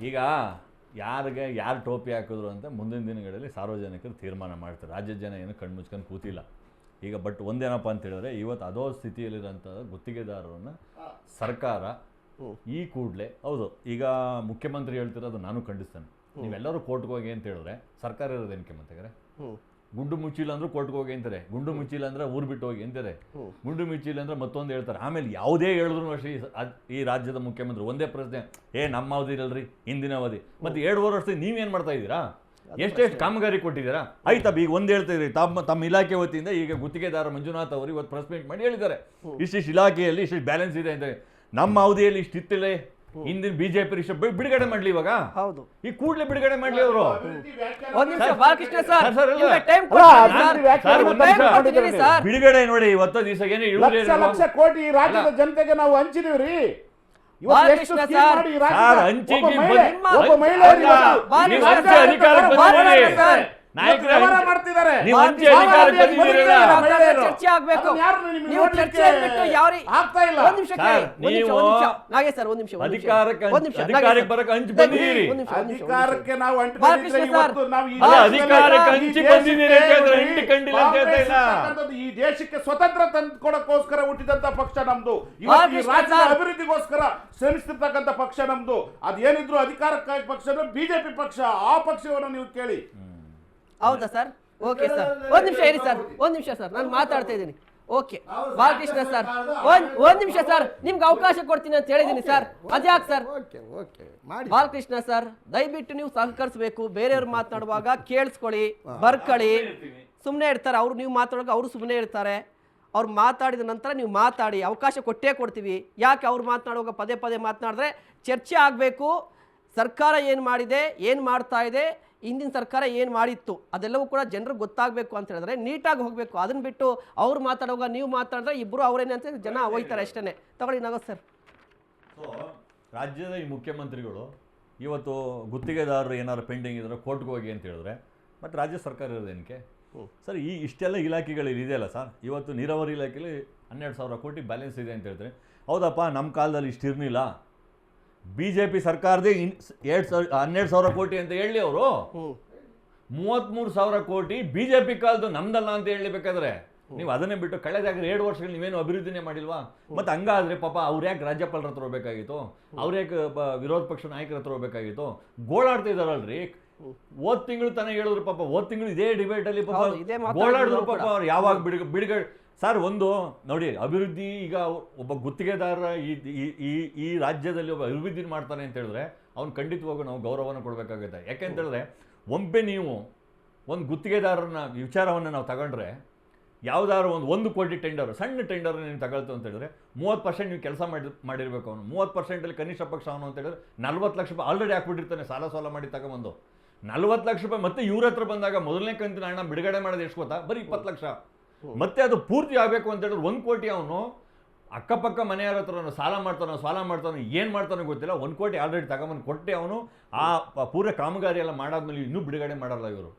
ಈಗ ಯಾರಿಗೆ ಯಾರು ಟೋಪಿ ಹಾಕಿದ್ರು ಅಂತ ಮುಂದಿನ ದಿನಗಳಲ್ಲಿ ಸಾರ್ವಜನಿಕರು ತೀರ್ಮಾನ ಮಾಡ್ತಾರೆ. ರಾಜ್ಯದ ಜನ ಏನು ಕಣ್ಣು ಮುಚ್ಕೊಂಡು ಕೂತಿಲ್ಲ. ಈಗ ಬಟ್ ಒಂದೇನಪ್ಪ ಅಂತ ಹೇಳಿದ್ರೆ ಇವತ್ತು ಅದೋ ಸ್ಥಿತಿಯಲ್ಲಿರೋಂಥ ಗುತ್ತಿಗೆದಾರರನ್ನು ಸರ್ಕಾರ ಈ ಕೂಡಲೇ ಹೌದು ಈಗ ಮುಖ್ಯಮಂತ್ರಿ ಹೇಳ್ತಿರೋದು ನಾನು ಖಂಡಿಸ್ತೇನೆ. ನೀವೆಲ್ಲರೂ ಕೋರ್ಟ್ಗೆ ಹೋಗಿ ಅಂತ ಹೇಳಿದ್ರೆ ಸರ್ಕಾರ ಇರೋದೇನು ಮತ್ತೆ ಗುಂಡು ಮುಚ್ಚಿಲ್ಲ ಅಂದ್ರೆ ಕೋರ್ಟ್ಗೆ ಹೋಗಿ ಅಂತಾರೆ. ಗುಂಡು ಮುಚ್ಚಿಲ್ಲ ಅಂದ್ರೆ ಊರು ಬಿಟ್ಟು ಹೋಗಿ ಅಂತಾರೆ. ಗುಂಡು ಮುಚ್ಚಿಲ್ಲ ಅಂದ್ರೆ ಮತ್ತೊಂದು ಹೇಳ್ತಾರೆ. ಆಮೇಲೆ ಯಾವುದೇ ಹೇಳಿದ್ರು ಅಷ್ಟೇ ಈ ರಾಜ್ಯದ ಮುಖ್ಯಮಂತ್ರಿ ಒಂದೇ ಪ್ರಶ್ನೆ ಏ ನಮ್ಮ ಅವಧಿ ಇರಲ್ರಿ ಹಿಂದಿನ ಅವಧಿ. ಮತ್ತೆ ಎರಡೂವರೆ ವರ್ಷದಿಂದ ನೀವೇನು ಮಾಡ್ತಾ ಇದ್ದೀರಾ? ಎಷ್ಟೆಷ್ಟು ಕಾಮಗಾರಿ ಕೊಟ್ಟಿದ್ದೀರಾ? ಆಯ್ತಾ ಈಗ ಒಂದು ಹೇಳ್ತಾ ಇದ್ರಿ ತಮ್ಮ ತಮ್ಮ ಇಲಾಖೆ ವತಿಯಿಂದ ಈಗ ಗುತ್ತಿಗೆದಾರ ಮಂಜುನಾಥ್ ಅವರು ಇವತ್ತು ಪ್ರೆಸ್ ಮೀಟ್ ಮಾಡಿ ಹೇಳಿದ್ದಾರೆ. ಇಷ್ಟಿಷ್ಟು ಇಲಾಖೆಯಲ್ಲಿ ಇಷ್ಟಿಷ್ಟು ಬ್ಯಾಲೆನ್ಸ್ ಇದೆ ಅಂತ ನಮ್ಮ ಅವಧಿಯಲ್ಲಿ ಇಷ್ಟಿತ್ತಿಲ್ಲ ಹಿಂದಿನ ಬಿಜೆಪಿ ಬಿಡುಗಡೆ ಮಾಡ್ಲಿ ಇವಾಗ? ಹೌದು. ಈ ಕೂಡ್ಲೆ ಬಿಡುಗಡೆ ಮಾಡ್ಲಿ ಅವರು. ಬಿಡುಗಡೆ ನೋಡಿ ಇವತ್ತು ದಿವಸ ಲಕ್ಷ ಕೋಟಿ ರಾಜ್ಯದ ಜನತೆಗೆ ನಾವು ಹಂಚಿದೀವ್ರಿ ಹಂಚಿಕೆ ಅಧಿಕಾರಕ್ಕೆ ಸರ್. ನಾಯಕರೇ ವ್ಯವಹಾರ ಹಂಚಿ- ಮಾಡ್ತಿದ್ದಾರೆ. ನೀವು ಹಂಚಿ ಅಧಿಕಾರಕ್ಕೆ ಬಂದಿದ್ದೀರಲ್ಲ, ಬಂದಿದ್ದೀರಲ್ಲ. ಚರ್ಚೆ ಆಗ್ಬೇಕು. ಅದನ್ನ ಯಾರು ನಿಮ್ಗೆ ನೀವು ಚರ್ಚೆ ಬಿಟ್ಟು ಯಾವ ರೀ- ಆಗ್ತಾ ಇಲ್ಲ. ಒಂದ್ ನಿಮಿಷ ನೀವು ನಾಗೇಶ್ ಸರ್ ಒಂದ್ ನಿಮಿಷ. ಅಧಿಕಾರಕ್ಕೆ ಒಂದ್ ನಿಮಿಷ, ಹಂಚಿ ಬಂದಿದ್ದೀರಿ. ನಾವು ಇವತ್ತು ನಾವು ಈ ಅಧಿಕಾರಕ್ಕೆ ಈ ಹಂಚಿ ದೇಶಕ್ಕೆ ಬಂದಿದ್ದೀರಿ ಅಂತ ಹೇಳಿದ್ರೆ ನೋಡಿ, ಕಂಡಿಲ್ಲ ಅಂತ ಹೇಳ್ತಾ ಇಲ್ಲ. ಕಾಂಗ್ರೆಸ್ ಈ ದೇಶಕ್ಕೆ ಸ್ವತಂತ್ರ ತಂದು ಕೊಡಕ್ಕೋಸ್ಕರ ಹುಟ್ಟಿದಂತ ಪಕ್ಷ ನಮ್ದು. ಇವತ್ತು ಈ ರಾಜ್ಯದ ಅಭಿವೃದ್ಧಿಗೋಸ್ಕರ ಶ್ರಮಿಸ್ತಿರ್ತಕ್ಕಂಥ ಪಕ್ಷ ನಮ್ದು. ಅದೇನಿದ್ರು ಅಧಿಕಾರಕ್ಕಾಗಿ ಪಕ್ಷ ಬಿಜೆಪಿ ಪಕ್ಷ ಆ ಪಕ್ಷವನ್ನು ನೀವು ಕೇಳಿ. ಹೌದಾ ಸರ್? Okay sir. ಒಂದ್ ನಿಮಿಷ ಇರಿ ಸರ್. ಒಂದ್ ನಿಮಿಷ ಸರ್. ನಾನು ಮಾತಾಡ್ತಾ ಇದ್ದೀನಿ. ಓಕೆ. ಬಾಲಕೃಷ್ಣ ಸರ್. ಒಂದ್ ಒಂದ್ ನಿಮಿಷ ಸರ್. ನಿಮ್ಗೆ ಅವಕಾಶ ಕೊಡ್ತೀನಿ ಅಂತ ಹೇಳಿದ್ದೀನಿ ಸರ್. ಅದ್ಯಾಕೆ ಸರ್? ಬಾಲಕೃಷ್ಣ ಸರ್ ದಯವಿಟ್ಟು ನೀವು ಸಹಕರಿಸಬೇಕು. ಬೇರೆಯವ್ರು ಮಾತನಾಡುವಾಗ ಕೇಳಿಸ್ಕೊಳ್ಳಿ ಬರ್ಕೊಳ್ಳಿ. ಸುಮ್ಮನೆ ಇರ್ತಾರೆ. ಅವ್ರು ನೀವು ಮಾತಾಡುವಾಗ ಅವರು ಸುಮ್ಮನೆ ಇರ್ತಾರೆ. ಅವ್ರು ಮಾತಾಡಿದ ನಂತರ ನೀವು ಮಾತಾಡಿ. ಅವಕಾಶ ಕೊಟ್ಟೇ ಕೊಡ್ತೀವಿ. ಯಾಕೆ ಅವ್ರು ಮಾತನಾಡುವಾಗ ಪದೇ ಪದೇ ಮಾತನಾಡಿದ್ರೆ ಚರ್ಚೆ ಆಗಬೇಕು. ಸರ್ಕಾರ ಏನು ಮಾಡಿದೆ ಏನು ಮಾಡ್ತಾ ಇದೆ ಹಿಂದಿನ ಸರ್ಕಾರ ಏನು ಮಾಡಿತ್ತು ಅದೆಲ್ಲವೂ ಕೂಡ ಜನರಿಗೆ ಗೊತ್ತಾಗಬೇಕು ಅಂತ ಹೇಳಿದ್ರೆ ನೀಟಾಗಿ ಹೋಗಬೇಕು. ಅದನ್ನು ಬಿಟ್ಟು ಅವ್ರು ಮಾತಾಡುವಾಗ ನೀವು ಮಾತಾಡಿದ್ರೆ ಇಬ್ಬರು ಅವರೇನೆ ಅಂತ ಜನ ಹೋಯ್ತಾರೆ ಅಷ್ಟೇ ತಗೊಳ್ಳಿ ನಗೋ ಸರ್. ಸೊ ರಾಜ್ಯದ ಈ ಮುಖ್ಯಮಂತ್ರಿಗಳು ಇವತ್ತು ಗುತ್ತಿಗೆದಾರರು ಏನಾದ್ರು ಪೆಂಡಿಂಗ್ ಇದ್ರೆ ಕೋರ್ಟ್ಗೆ ಹೋಗಿ ಅಂತ ಹೇಳಿದ್ರೆ ಮತ್ತು ರಾಜ್ಯ ಸರ್ಕಾರ ಇರೋದೇನಕ್ಕೆ ಸರ್ ಈ ಇಷ್ಟೆಲ್ಲ ಇಲಾಖೆಗಳು ಇದೆಯಲ್ಲ ಸರ್? ಇವತ್ತು ನೀರಾವರಿ ಇಲಾಖೆಯಲ್ಲಿ ಹನ್ನೆರಡು ಸಾವಿರ ಕೋಟಿ ಬ್ಯಾಲೆನ್ಸ್ ಇದೆ ಅಂತ ಹೇಳ್ತಾರೆ ಹೌದಪ್ಪ ನಮ್ಮ ಕಾಲದಲ್ಲಿ ಇಷ್ಟು ಇರಲಿಲ್ಲ ಬಿ ಸರ್ಕಾರದ ಪಿ ಸರ್ಕಾರದೇ ಇನ್ ಎರಡು ಸಾವಿರ ಹನ್ನೆರಡು ಸಾವಿರ ಕೋಟಿ ಅಂತ ಹೇಳಿ ಅವರು. ಮೂವತ್ತ್ಮೂರು ಸಾವಿರ ಕೋಟಿ ಬಿಜೆಪಿ ಜೆ ಪಿ ಕಾಲದ್ದು ನಮ್ದಲ್ಲ ಅಂತ ಹೇಳಬೇಕಾದ್ರೆ. ನೀವು ಅದನ್ನೇ ಬಿಟ್ಟು ಕಳೆದಾಗ ಎರಡು ವರ್ಷಗಳು ನೀವೇನು ಅಭಿವೃದ್ಧಿನೇ ಮಾಡಿಲ್ವಾ? ಮತ್ತೆ ಹಂಗಾದ್ರೆ ಪಾಪ ಅವ್ರು ಯಾಕೆ ರಾಜ್ಯಪಾಲರ ಹತ್ರ ಹೋಗ್ಬೇಕಾಗಿತ್ತು? ಅವ್ರು ಯಾಕೆ ವಿರೋಧ ಪಕ್ಷ ನಾಯಕರ ಹತ್ರ ಹೋಗ್ಬೇಕಾಗಿತ್ತು? ಗೋಳಾಡ್ತಾ ಇದಾರಲ್ರಿ. ಓದ್ ತಿಂಗಳು ತಾನೇ ಹೇಳಿದ್ರು ಪಾಪ ಓದ್ ತಿಂಗಳು ಇದೇ ಡಿಬೇಟ್ ಅಲ್ಲಿ ಪಾಪ ಗೋಳಾಡಿದ್ರು ಪಾಪ ಅವ್ರು ಯಾವಾಗ ಬಿಡುಗ ಬಿಡುಗಡೆ ಸರ್ ಒಂದು, ನೋಡಿ, ಅಭಿವೃದ್ಧಿ ಈಗ ಒಬ್ಬ ಗುತ್ತಿಗೆದಾರ ಈ, ಈ- ಈ ರಾಜ್ಯದಲ್ಲಿ ಒಬ್ಬ ಅಭಿವೃದ್ಧಿ ಮಾಡ್ತಾನೆ ಅಂತ ಹೇಳಿದ್ರೆ ಅವ್ನು ಖಂಡಿತವಾಗೂ ನಾವು ಗೌರವನ ಕೊಡಬೇಕಾಗುತ್ತೆ. ಯಾಕೆಂತ ಹೇಳಿದ್ರೆ ಒಮ್ಮೆ ನೀವು ಒಂದು ಗುತ್ತಿಗೆದಾರನ ವಿಚಾರವನ್ನು ನಾವು ತಗೊಂಡ್ರೆ ಯಾವುದಾದ್ರು ಒಂದು ಒಂದು ಕೋಟಿ ಟೆಂಡರ್ ಸಣ್ಣ ಟೆಂಡರ್ ನೀವು ತಗೊಳ್ತು ಅಂತ ಹೇಳಿದ್ರೆ ಮೂವತ್ತು ಪರ್ಸೆಂಟ್ ನೀವು ಕೆಲಸ ಮಾಡಿ ಮಾಡಿರಬೇಕು ಅವನು. ಮೂವತ್ತು ಪರ್ಸೆಂಟಲ್ಲಿ ಕನಿಷ್ಠ ಪಕ್ಷ ಅವನು ಅಂತ ಹೇಳಿದ್ರೆ ನಲ್ವತ್ತು ಲಕ್ಷ ರೂಪಾಯಿ ಆಲ್ರೆಡಿ ಹಾಕ್ಬಿಟ್ಟಿರ್ತಾನೆ, ಸಾಲ ಸಾಲ ಮಾಡಿ ತಗೊಂಬಂದು. ನಲ್ವತ್ತು ಲಕ್ಷ ರೂಪಾಯಿ ಮತ್ತೆ ಇವ್ರ ಹತ್ರ ಬಂದಾಗ ಮೊದಲನೇ ಕಂತಿನ ಹಣ ಬಿಡುಗಡೆ ಮಾಡೋದು ಎಷ್ಟು ಗೊತ್ತಾ? ಬರೀ ಇಪ್ಪತ್ತು ಲಕ್ಷ. ಮತ್ತೆ ಅದು ಪೂರ್ತಿ ಆಗಬೇಕು ಅಂತ ಹೇಳಿದ್ರೆ ಒಂದು ಕೋಟಿ ಅವನು ಅಕ್ಕಪಕ್ಕ ಮನೆಯವ್ರ ಹತ್ರ ಸಾಲ ಮಾಡ್ತಾನೋ ಸಾಲ ಮಾಡ್ತಾನೋ ಏನು ಮಾಡ್ತಾನೋ ಗೊತ್ತಿಲ್ಲ. ಒಂದು ಕೋಟಿ ಆಲ್ರೆಡಿ ತಗೊಂಬಂದು ಕೊಟ್ಟೆ ಅವನು. ಆ ಪೂರ್ವ ಪೂರ ಕಾಮಗಾರಿ ಎಲ್ಲ ಮಾಡಾದ್ಮೇಲೆ ಇನ್ನೂ ಬಿಡುಗಡೆ ಮಾಡಲ್ಲ ಇವರು.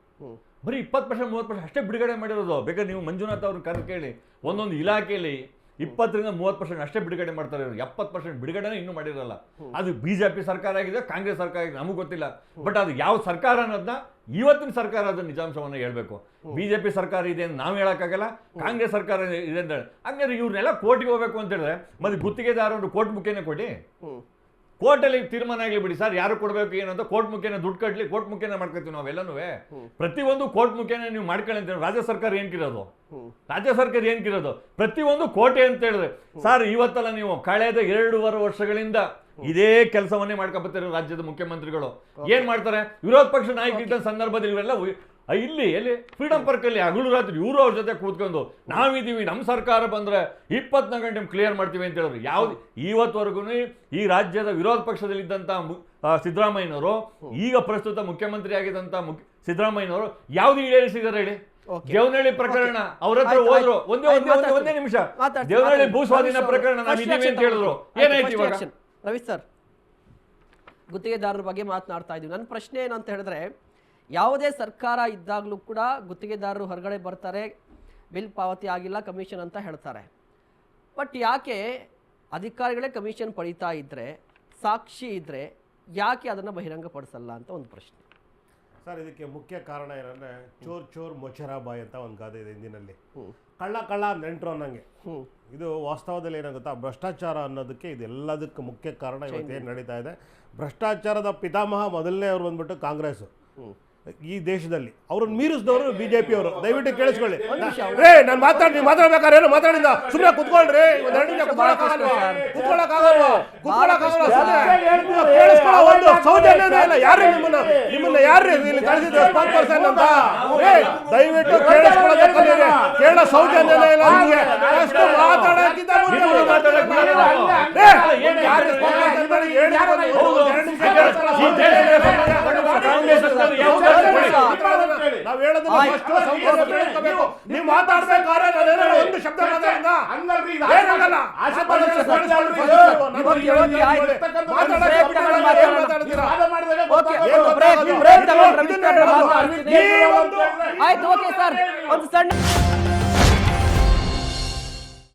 ಬರೀ ಇಪ್ಪತ್ತು ಪರ್ಸೆಂಟ್ ಮೂವತ್ತು ಪರ್ಸೆಂಟ್ ಅಷ್ಟೇ ಬಿಡುಗಡೆ ಮಾಡಿರೋದು. ಬೇಕಾದ್ರೆ ನೀವು ಮಂಜುನಾಥ್ ಅವ್ರನ್ನ ಕರೆ ಕೇಳಿ ಒಂದೊಂದು ಇಲಾಖೆಯಲ್ಲಿ ಇಪ್ಪತ್ತರಿಂದ ಮೂವತ್ತು ಪರ್ಸೆಂಟ್ ಅಷ್ಟೇ ಬಿಡುಗಡೆ ಮಾಡ್ತಾರೆ ಇವರು. ಎಪ್ಪತ್ತು ಪರ್ಸೆಂಟ್ ಬಿಡುಗಡೆನೇ ಇನ್ನೂ ಮಾಡಿರಲ್ಲ. ಅದು ಬಿ ಜೆ ಪಿ ಸರ್ಕಾರ ಆಗಿದೆ ಕಾಂಗ್ರೆಸ್ ಸರ್ಕಾರ ಆಗಿದೆ ನಮಗೆ ಗೊತ್ತಿಲ್ಲ. ಬಟ್ ಅದು ಯಾವ ಸರ್ಕಾರ ಅನ್ನೋದನ್ನ ಇವತ್ತಿನ ಸರ್ಕಾರ ಅದು ನಿಜಾಂಶವನ್ನು ಹೇಳಬೇಕು. ಬಿ ಜೆ ಪಿ ಸರ್ಕಾರ ಇದೆ ಅಂತ ನಾವು ಹೇಳೋಕ್ಕಾಗಲ್ಲ ಕಾಂಗ್ರೆಸ್ ಸರ್ಕಾರ ಇದೆ ಅಂತ ಹೇಳಿ. ಹಂಗಾದ್ರೆ ಇವ್ರನ್ನೆಲ್ಲ ಕೋರ್ಟ್ಗೆ ಹೋಗ್ಬೇಕು ಅಂತ ಹೇಳಿದ್ರೆ ಮತ್ತೆ ಗುತ್ತಿಗೆದಾರರು ಕೋರ್ಟ್ ಮುಖೇನೆ ಕೊಡಿ. ಕೋರ್ಟಲ್ಲಿ ತೀರ್ಮಾನ ಆಗಲಿ ಬಿಡಿ ಸರ್ ಯಾರು ಕೊಡಬೇಕು ಏನಂತ ಕೋರ್ಟ್ ಮುಖೇನ ದುಡ್ಡು ಕಟ್ಟಲಿ ಕೋರ್ಟ್ ಮುಖೇನ ಮಾಡ್ಕೊತೀವಿ ನಾವೆಲ್ಲನೂ ಪ್ರತಿಯೊಂದು ಕೋರ್ಟ್ ಮುಖೇನ ನೀವು ಮಾಡ್ಕೊಳ್ಳಿ ಅಂತ ರಾಜ್ಯ ಸರ್ಕಾರ ಏನ್ಕಿರೋದು ರಾಜ್ಯ ಸರ್ಕಾರ ಏನ್ಕಿರೋದು ಪ್ರತಿಯೊಂದು ಕೋಟೆ ಅಂತ ಹೇಳಿದ್ರೆ ಸರ್ ಇವತ್ತಲ್ಲ ನೀವು ಕಳೆದ ಎರಡೂವರೆ ವರ್ಷಗಳಿಂದ ಇದೇ ಕೆಲಸವನ್ನೇ ಮಾಡ್ಕೊಬತ್ತಿರೋ ರಾಜ್ಯದ ಮುಖ್ಯಮಂತ್ರಿಗಳು. ಏನ್ ಮಾಡ್ತಾರೆ? ವಿರೋಧ ಪಕ್ಷ ನಾಯಕರಿದ್ದ ಸಂದರ್ಭದಲ್ಲಿ ಆ, ಇಲ್ಲಿ ಎಲ್ಲಿ? ಫ್ರೀಡಮ್ ಪಾರ್ಕ್ ಅಲ್ಲಿ ಹಗಲು ರಾತ್ರಿ ಇವರು ಅವ್ರ ಜೊತೆ ಕೂತ್ಕೊಂಡು ನಾವಿದೀವಿ ನಮ್ಮ ಸರ್ಕಾರ ಬಂದ್ರೆ ಇಪ್ಪತ್ನಾಲ್ಕು ಗಂಟೆ ಕ್ಲಿಯರ್ ಮಾಡ್ತೀವಿ ಅಂತ ಹೇಳಿದ್ರು. ಯಾವ್ದು ಇವತ್ತವರೆಗೂ ಈ ರಾಜ್ಯದ ವಿರೋಧ ಪಕ್ಷದಲ್ಲಿದ್ದಂಥ ಸಿದ್ದರಾಮಯ್ಯನವರು ಈಗ ಪ್ರಸ್ತುತ ಮುಖ್ಯಮಂತ್ರಿ ಆಗಿದ್ದಂಥ ಮುಖ್ಯ ಸಿದ್ದರಾಮಯ್ಯನವರು ಯಾವ್ದು ಈಡೇರಿಸಿದಾರೆ ಹೇಳಿ. ದೇವನಹಳ್ಳಿ ಪ್ರಕರಣ. ಅವ್ರ ಹತ್ರ ಹೋದ್ರು. ಒಂದೇ ಒಂದೇ ಒಂದೇ ಒಂದೇ ನಿಮಿಷ. ದೇವನಹಳ್ಳಿ ಭೂ ಭೂಸ್ವಾಧೀನ ಪ್ರಕರಣ ನಾವು ಇದೀವಿ ಅಂತ ಹೇಳಿದ್ರು. ಏನಾಯ್ತು ಇವಾಗ? ರವಿ ಸರ್ ಗುತ್ತಿಗೆದಾರರ ಬಗ್ಗೆ ಮಾತನಾಡ್ತಾ ಇದ್ದೀವಿ. ನನ್ನ ಪ್ರಶ್ನೆ ಏನಂತ ಹೇಳಿದ್ರೆ ಯಾವುದೇ ಸರ್ಕಾರ ಇದ್ದಾಗಲೂ ಕೂಡ ಗುತ್ತಿಗೆದಾರರು ಹೊರಗಡೆ ಬರ್ತಾರೆ ಬಿಲ್ ಪಾವತಿ ಆಗಿಲ್ಲ ಕಮಿಷನ್ ಅಂತ ಹೇಳ್ತಾರೆ. ಬಟ್ ಯಾಕೆ ಅಧಿಕಾರಿಗಳೇ ಕಮಿಷನ್ ಪಡೀತಾ ಇದ್ದರೆ ಸಾಕ್ಷಿ ಇದ್ದರೆ ಯಾಕೆ ಅದನ್ನು ಬಹಿರಂಗಪಡಿಸಲ್ಲ ಅಂತ ಒಂದು ಪ್ರಶ್ನೆ. ಸರ್ ಇದಕ್ಕೆ ಮುಖ್ಯ ಕಾರಣ ಏನಂದರೆ ಚೋರ್ ಚೋರ್ ಮೊಚರಾಬಾಯ್ ಅಂತ ಒಂದು ಗಾದೆ ಇದೆ ಹಿಂದಿನಲ್ಲಿ. ಕಳ್ಳ ಕಳ್ಳ ನೆಂಟರು ಅನ್ನಂಗೆ. ಇದು ವಾಸ್ತವದಲ್ಲಿ ಏನಾಗುತ್ತಾ ಭ್ರಷ್ಟಾಚಾರ ಅನ್ನೋದಕ್ಕೆ ಇದೆಲ್ಲದಕ್ಕೆ ಮುಖ್ಯ ಕಾರಣ ಇವತ್ತೇನು ನಡೀತಾ ಇದೆ. ಭ್ರಷ್ಟಾಚಾರದ ಪಿತಾಮಹ ಮೊದಲನೇ ಅವ್ರು ಬಂದ್ಬಿಟ್ಟು ಕಾಂಗ್ರೆಸ್ ಈ ದೇಶದಲ್ಲಿ. ಅವ್ರನ್ನ ಮೀರಿಸಿದವರು ಬಿಜೆಪಿ ಅವರು. ದಯವಿಟ್ಟು ಕೇಳಿಸ್ಕೊಳ್ಳಿ. ರೇ ನಾನು ಮಾತಾಡಿ ನೀವು ಮಾತಾಡ್ಬೇಕಾದ್ರೆ ಏನು? ಮಾತಾಡಿದ ಸುಮ್ಮನೆ ಕುತ್ಕೊಳ್ರಿ. ಒಂದ್ ಎರಡು ನಿಮಿಷ ಕುತ್ಕೊಳಕ್ಕಾಗಲ್ವಾ ಕುತ್ಕೊಳಕ್ಕಾಗಲ್ವಾ ಸುಮ್ನೆ? ಕೇಳಿಸ್ಕೊಳ್ಳೋ ಒಂದು ಸೌಜನ್ಯನೇ ಇಲ್ಲ. ಯಾರು ನಿಮ್ಮನ್ನ? ನಿಮ್ಮನ್ನ ಯಾರು ಇಲ್ಲಿ ಕಳಿಸಿದ್ರು ಸ್ಪಾಟ್ ಪರ್ಸನ್ ಅಂತ ರೇ ದಯವಿಟ್ಟು ಕೇಳಿಸ್ಕೊಳ್ಳೋದೇ ಕಲೀರಿ ಕೇಳೋ ಸೌಜನ್ಯನೇ ಇಲ್ಲ ನಿಮಗೆ. ಅಷ್ಟು ಮಾತಾಡಕ್ಕಿಂತ ರೇ, ಯಾರು ಹೇಳಿ ಎರಡು ನಿಮಿಷ ಕೇಳಿಸ್ಕೊಳ್ಳೋ ಕಾಂಗ್ರೆಸ್ ಸರ್ಕಾರ ಯಾವ ತರ ಸೌಜನ್ಯ ನಾವ್ ಹೇಳೋದನ್ನ ಆಯ್ತು. first ಸಂಪೂರ್ಣ ಕೇಳ್ಕೊಬೇಕು. ನೀವು ಮಾತಾಡ್ಬೇಕಾದ್ರೆ ನಾನೇನಾದ್ರು ಒಂದು ಶಬ್ದ ಏನಾಗಲ್ಲ? ಆಯ್ತು. ಮಾತಾಡೋದು ಮಾತಾಡ್ತೀರಾ? ಓಕೆ. ಏನ್ ಬ್ರೇಕ್ ಆಯ್ತು ಓಕೆ ಸರ್ ಒಂದು ಸಣ್ಣ